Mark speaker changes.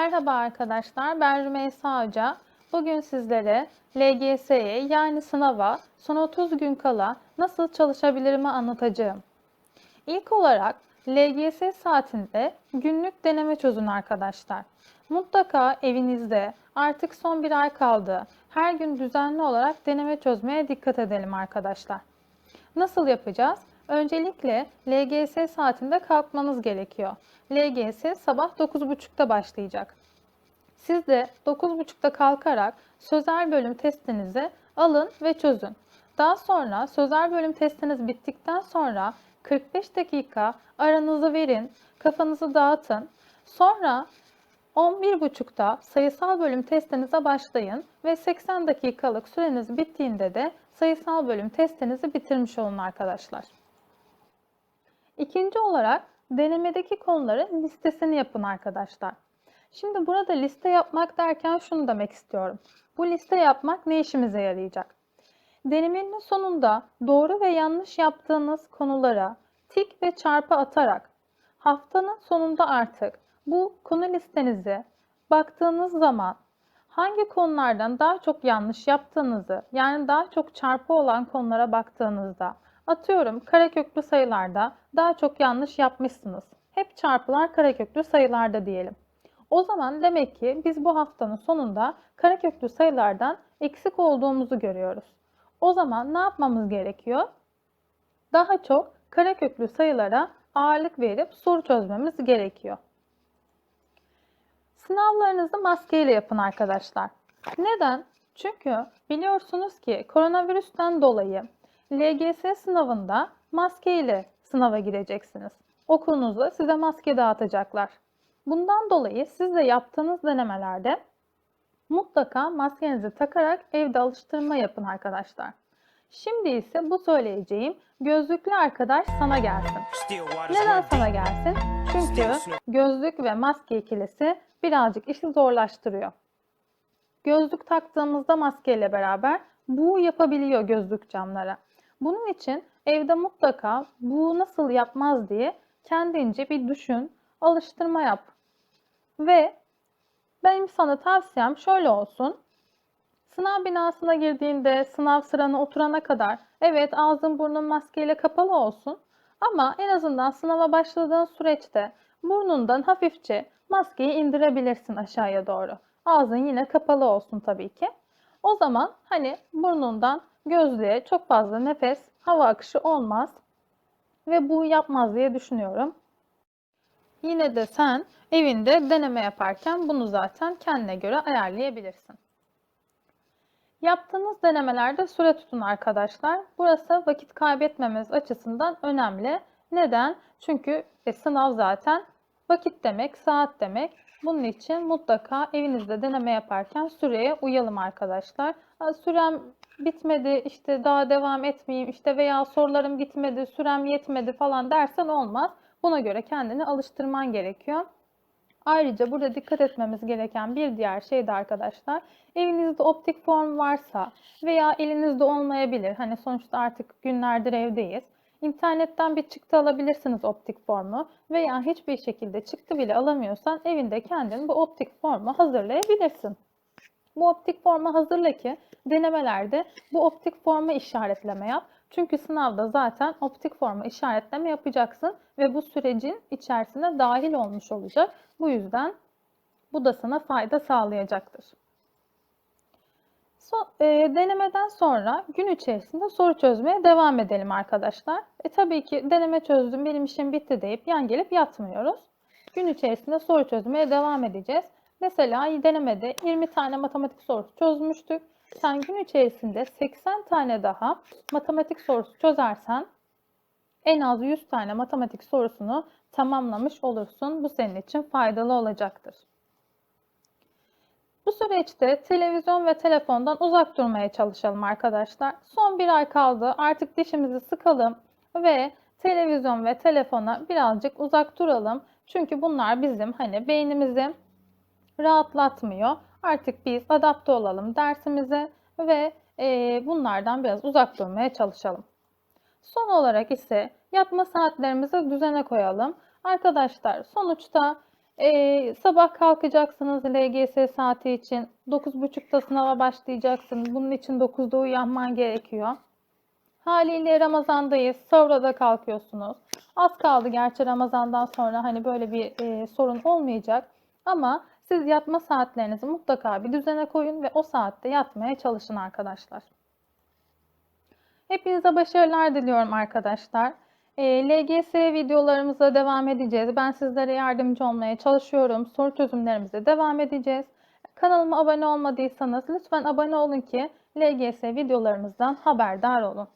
Speaker 1: Merhaba arkadaşlar, ben Rümeysa Hoca. Bugün sizlere LGS'ye yani sınava son 30 gün kala nasıl çalışabilirimi anlatacağım. İlk olarak LGS saatinde günlük deneme çözün arkadaşlar. Mutlaka evinizde artık son bir ay kaldı. Her gün düzenli olarak deneme çözmeye dikkat edelim arkadaşlar. Nasıl yapacağız? Öncelikle LGS saatinde kalkmanız gerekiyor. LGS sabah 9.30'da başlayacak. Siz de 9.30'da kalkarak sözel bölüm testinizi alın ve çözün. Daha sonra sözel bölüm testiniz bittikten sonra 45 dakika aranızı verin, kafanızı dağıtın. Sonra 11.30'da sayısal bölüm testinize başlayın ve 80 dakikalık süreniz bittiğinde de sayısal bölüm testinizi bitirmiş olun arkadaşlar. İkinci olarak denemedeki konuların listesini yapın arkadaşlar. Şimdi burada liste yapmak derken şunu demek istiyorum. Bu liste yapmak ne işimize yarayacak? Denemenin sonunda doğru ve yanlış yaptığınız konulara tik ve çarpı atarak haftanın sonunda artık bu konu listenizi baktığınız zaman hangi konulardan daha çok yanlış yaptığınızı yani daha çok çarpı olan konulara baktığınızda atıyorum kareköklü sayılarda daha çok yanlış yapmışsınız. Hep çarpılar kareköklü sayılarda diyelim. O zaman demek ki biz bu haftanın sonunda kareköklü sayılardan eksik olduğumuzu görüyoruz. O zaman ne yapmamız gerekiyor? Daha çok kareköklü sayılara ağırlık verip soru çözmemiz gerekiyor. Sınavlarınızı maskeyle yapın arkadaşlar. Neden? Çünkü biliyorsunuz ki koronavirüsten dolayı LGS sınavında maskeyle sınava gireceksiniz. Okulunuzda size maske dağıtacaklar. Bundan dolayı siz de yaptığınız denemelerde mutlaka maskenizi takarak evde alıştırma yapın arkadaşlar. Şimdi ise bu söyleyeceğim gözlüklü arkadaş sana gelsin. Neden sana gelsin? Çünkü gözlük ve maske ikilisi birazcık işi zorlaştırıyor. Gözlük taktığımızda maskeyle beraber bu yapabiliyor gözlük camlara. Bunun için evde mutlaka bu nasıl yapmaz diye kendince bir düşün, alıştırma yap. Ve benim sana tavsiyem şöyle olsun. Sınav binasına girdiğinde sınav sırana oturana kadar evet ağzın burnun maskeyle kapalı olsun ama en azından sınava başladığın süreçte burnundan hafifçe maskeyi indirebilirsin aşağıya doğru. Ağzın yine kapalı olsun tabii ki. O zaman hani burnundan gözlüğe çok fazla nefes, hava akışı olmaz ve bu yapmaz diye düşünüyorum. Yine de sen evinde deneme yaparken bunu zaten kendine göre ayarlayabilirsin. Yaptığınız denemelerde süre tutun arkadaşlar. Burası vakit kaybetmemiz açısından önemli. Neden? Çünkü e, sınav zaten vakit demek, saat demek. Bunun için mutlaka evinizde deneme yaparken süreye uyalım arkadaşlar. Sürem bitmedi, işte daha devam etmeyeyim, işte veya sorularım bitmedi, sürem yetmedi falan dersen olmaz. Buna göre kendini alıştırman gerekiyor. Ayrıca burada dikkat etmemiz gereken bir diğer şey de arkadaşlar, evinizde optik form varsa veya elinizde olmayabilir. Hani sonuçta artık günlerdir evdeyiz. İnternetten bir çıktı alabilirsiniz optik formu veya hiçbir şekilde çıktı bile alamıyorsan evinde kendin bu optik formu hazırlayabilirsin. Bu optik formu hazırla ki denemelerde bu optik formu işaretleme yap. Çünkü sınavda zaten optik formu işaretleme yapacaksın ve bu sürecin içerisine dahil olmuş olacak. Bu yüzden bu da sana fayda sağlayacaktır. So, e, denemeden sonra gün içerisinde soru çözmeye devam edelim arkadaşlar. E, tabii ki deneme çözdüm benim işim bitti deyip yan gelip yatmıyoruz. Gün içerisinde soru çözmeye devam edeceğiz. Mesela denemede 20 tane matematik sorusu çözmüştük. Sen gün içerisinde 80 tane daha matematik sorusu çözersen en az 100 tane matematik sorusunu tamamlamış olursun. Bu senin için faydalı olacaktır. Bu süreçte televizyon ve telefondan uzak durmaya çalışalım arkadaşlar. Son bir ay kaldı. Artık dişimizi sıkalım ve televizyon ve telefona birazcık uzak duralım. Çünkü bunlar bizim hani beynimizi rahatlatmıyor. Artık biz adapte olalım dersimize ve e, bunlardan biraz uzak durmaya çalışalım. Son olarak ise yatma saatlerimizi düzene koyalım. Arkadaşlar sonuçta Ee, sabah kalkacaksınız LGS saati için. 9.30'da sınava başlayacaksın. Bunun için 9'da uyanman gerekiyor. Haliyle Ramazan'dayız. Sahura da kalkıyorsunuz. Az kaldı gerçi Ramazan'dan sonra hani böyle bir e, sorun olmayacak. Ama siz yatma saatlerinizi mutlaka bir düzene koyun ve o saatte yatmaya çalışın arkadaşlar. Hepinize başarılar diliyorum arkadaşlar. E, LGS videolarımıza devam edeceğiz. Ben sizlere yardımcı olmaya çalışıyorum. Soru çözümlerimize devam edeceğiz. Kanalıma abone olmadıysanız lütfen abone olun ki LGS videolarımızdan haberdar olun.